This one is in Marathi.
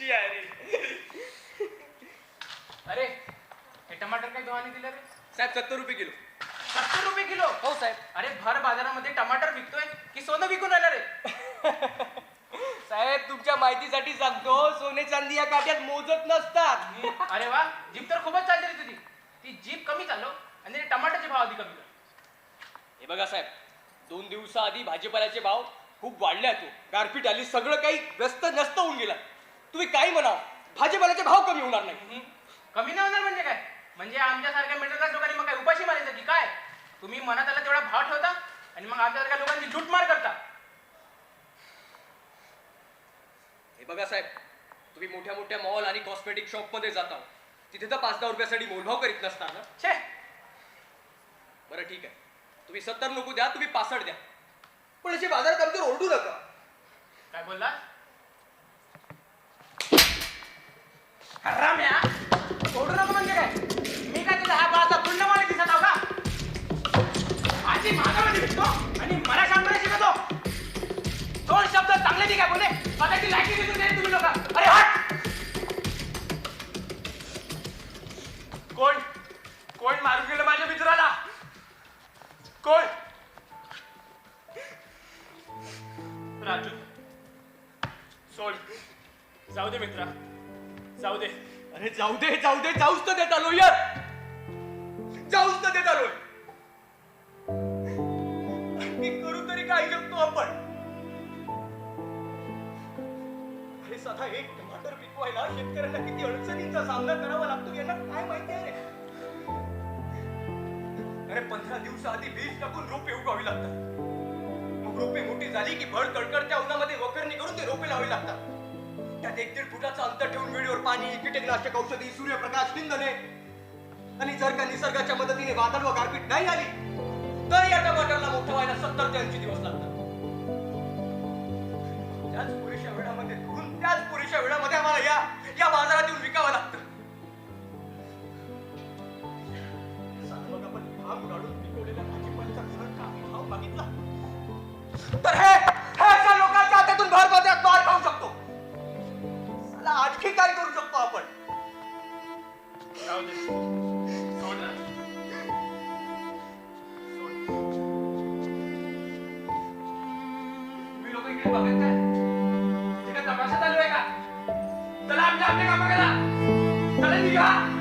कशी आहे रे? अरे हे टमाटर काय गव्हाने दिलं रे. साहेब सत्तर रुपये किलो. सत्तर रुपये किलो? हो साहेब. अरे भर बाजारामध्ये टमाटर विकतोय की सोनं विकून आलं रे? साहेब तुमच्या माहितीसाठी सांगतो सोने चांदी या काट्यात मोजत नसतात. अरे वा जीप तर खूपच चालली रे तुझी. ती जीप कमी चाललो आणि टमाटरचे भाव आधी कमी हे बघा साहेब दोन दिवसाआधी भाजीपाल्याचे भाव खूप वाढले आहेत हो. गारपीट आली सगळं काही व्यस्त नस्त होऊन गेलं. तुम्ही काही म्हणा भाजीपाल्याचे भाव कमी होणार नाही. कमी नाही होणार म्हणजे काय? म्हणजे आमच्यासारख्या मिडल क्लास लोकांनी मग काय उपाशी मारायचं की काय? तुम्ही मनात आला तेवढा भाव ठेवता आणि मग आमच्यासारख्या लोकांची लूटमार करता. हे बघा साहेब तुम्ही मोठ्या मोठ्या मॉल आणि कॉस्मेटिक शॉपमध्ये जाता तिथे तर पाच दहा रुपयासाठी मोलभाव करीत नसता ना? छे. बरं ठीक आहे. तुम्ही सत्तर नको द्या तुम्ही पासष्ट द्या. पण असे बाजारात आमच्यावर ओरडू नका. काय बोलला? राम्या सोडू नको म्हणजे काय? मी काय तुझा हा बाळाचा गुंड मला दिसत आहो का? माझी महागामध्ये विकतो आणि मला शांत शिकवतो. दोन शब्द चांगले ठीक आहे बोले. स्वतःची लायकी दिसून नाही तुम्ही लोक. अरे हट! कोण? कोण मारून गेलं माझ्या मित्राला? कोण? राजू सोड. जाऊ दे मित्रा. जाऊ दे. अरे जाऊ दे जाऊ दे जाऊच तर देत आलो यार जाऊच तर देत आलोय आणखी करू तरी काय शकतो आपण? अरे साधा एक टमाटर पिकवायला शेतकऱ्यांना किती अडचणींचा सामना करावा लागतो यांना काय माहिती आहे अरे पंधरा दिवसाआधी बीज टाकून रोपे उगवावी लागतात. मग रोपे मोठी झाली की भर कडकडत्या उन्हामध्ये वखरणी करून ते रोपे लावावी लागतात. त्यात एक दीड फुटाचं अंतर ठेवून वेळेवर पाणी कीटकनाशक औषधी सूर्यप्रकाश इंधने आणि जर का निसर्गाच्या मदतीने वादळ व गारपीट नाही आली तर या टमाटरला मोठं व्हायला सत्तर ते ऐंशी दिवस लागतात. त्याच पुरेशा वेळामध्ये धुवून त्याच पुरेशा वेळामध्ये आम्हाला या या बाजारात येऊन विकावं लागतं. तर ठिकाणी करू शकतो आपण तपासत आलोय का त्याला आमच्या आपल्या कामा केला त्याला निघा